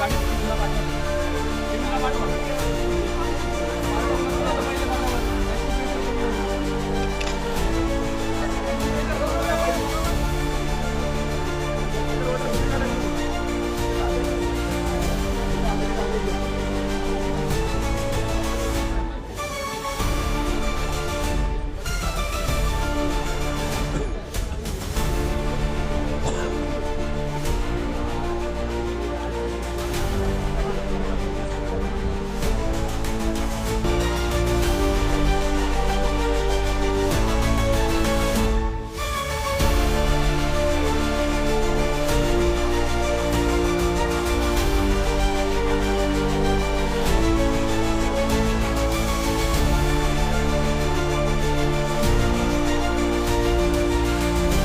গাড়ি